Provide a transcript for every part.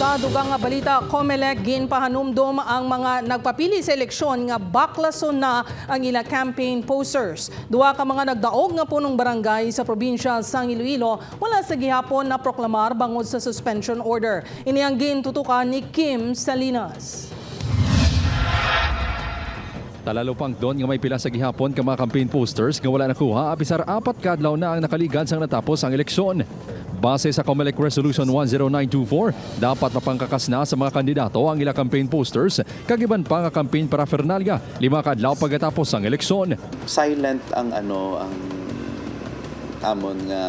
Sa dugang nga balita, COMELEC ginpahanumdom ang mga nagpapili sa eleksyon nga baklason na ang ila campaign posters. Duwa ka mga nagdaog nga punong barangay sa probinsya sang Iloilo wala sa gihapon na proklamar bangod sa suspension order. Ini ang gintutukan ni Kim Salinas. Talalo pang doon nga may pila sa gihapon ka mga campaign posters nga wala nakuha apisar apat kadlaw na ang nakaligan sang natapos ang eleksyon. Base sa COMELEC Resolution 10924, dapat mapangkakas na sa mga kandidato ang ila campaign posters kagiban pa nga campaign paraphernalia lima kadlaw pagkatapos ang eleksyon. silent ang ano ang amon nga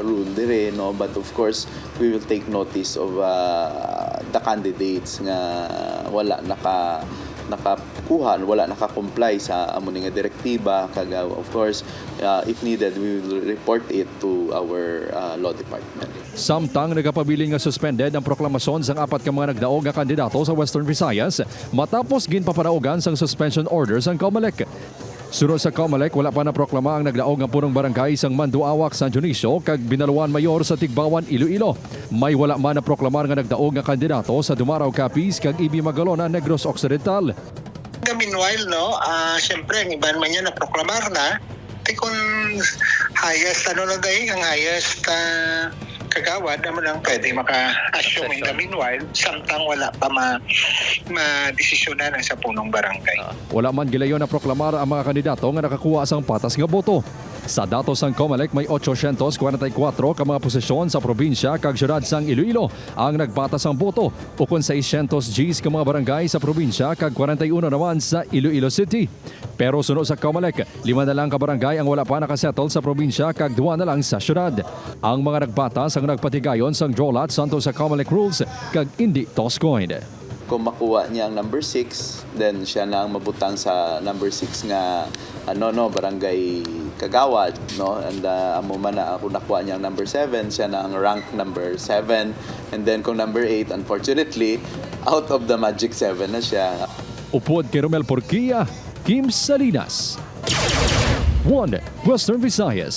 rule dire no but of course we will take notice of uh, the candidates nga wala naka nakakuha wala naka-comply sa amon nga direktiba kaga of course uh, if needed we will report it to our uh, law department Samtang nagapabiling nga suspended ang proklamasyon sang apat ka mga nagdaog nga kandidato sa Western Visayas matapos ginpaparaugan sang suspension orders ang COMELEC. Sunod sa COMELEC, wala pa na proklama ang nagdaog nga punong barangay sang Manduawak, San Dionisio kag Binaluan Mayor sa Tigbawan, Iloilo. May wala man na proklamar nga nagdaog nga kandidato sa Dumaraw Capiz kag Ibi Magalona, Negros Occidental. The meanwhile, no, ah siyempre, ang iba naman yan na proklamar na, di kung highest, ano na dahi, ang highest ah, kagawad, naman lang pwede maka-assume in the meanwhile, samtang wala pa ma, ma-desisyonan sa punong barangay. Wala man gilayon na proklamar ang mga kandidato nga nakakuha sang patas nga boto. Sa datos sang COMELEC may 844 ka mga posisyon sa probinsya kag syudad sang Iloilo ang nagpatas ang boto ukon 600 Gs ka mga barangay sa probinsya kag 41 naman sa Iloilo City. Pero sunod sa COMELEC, lima na lang ka barangay ang wala pa nakasettle sa probinsya kag duwa na lang sa syudad. Ang mga nagpatas ang nagpatigayon sang drawlat santo sa COMELEC rules kag hindi toss coin. kung makuha niya ang number 6 then siya na ang mabutang sa number 6 nga ano no barangay Kagawad no and uh, amo man na ako nakuha niya ang number 7 siya na ang rank number 7 and then kung number 8 unfortunately out of the magic 7 na siya Upod kay Romel Porquia, Kim Salinas. 1. Western Visayas.